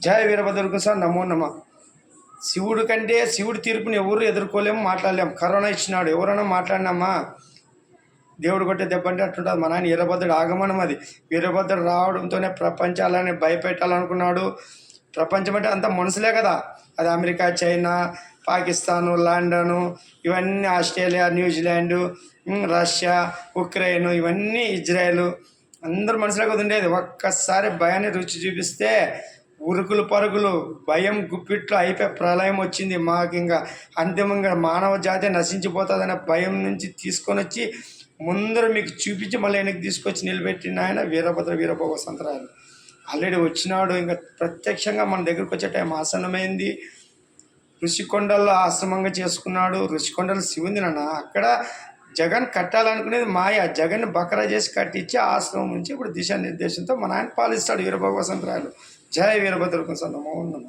జయ వీరభద్రకు sir నమో నమ. శివుడు కంటే శివుడి తీర్పుని ఎవరు ఎదుర్కోలేము మాట్లాడలేము. కరోనా ఇచ్చినాడు ఎవరైనా మాట్లాడినామా? దేవుడు కొట్టే దెబ్బ అంటే అట్లుంటుంది. మా నాయన వీరభద్రుడు ఆగమనం అది. వీరభద్రుడు రావడంతోనే ప్రపంచాలని భయపెట్టాలనుకున్నాడు. ప్రపంచం అంటే అంత మనుషులే కదా. అది అమెరికా చైనా పాకిస్తాను లండను ఇవన్నీ Australia New Zealand Russia Ukraine ఇవన్నీ ఇజ్రాయెల్. అందరు మనుషులే కదా ఉండేది. ఒక్కసారి భయాన్ని రుచి చూపిస్తే ఉరుకులు పరుగులు భయం గుప్పిట్లు అయిపోయి ప్రళయం వచ్చింది. మాకు ఇంకా అంతిమంగా మానవ జాతి నశించిపోతుందనే భయం నుంచి తీసుకొని వచ్చి ముందర మీకు చూపించి మళ్ళీ వెనక్కి తీసుకొచ్చి నిలబెట్టిన ఆయన వీరభద్ర వీరభోగ సంతరాయలు ఆల్రెడీ వచ్చినాడు. ఇంకా ప్రత్యక్షంగా మన దగ్గరకు వచ్చే టైం ఆసన్నమైంది. ఋషికొండల్లో ఆశ్రమంగా చేసుకున్నాడు. ఋషికొండలు శివుంది నాన్న. అక్కడ జగన్ కట్టాలనుకునేది మాయ. జగన్ బకరా చేసి కట్టించి ఆశ్రమం నుంచి ఇప్పుడు దిశానిర్దేశంతో మన ఆయన పాలిస్తాడు వీరభగవ సంతరాలు. జయ వీరభద్రకు నమో నమ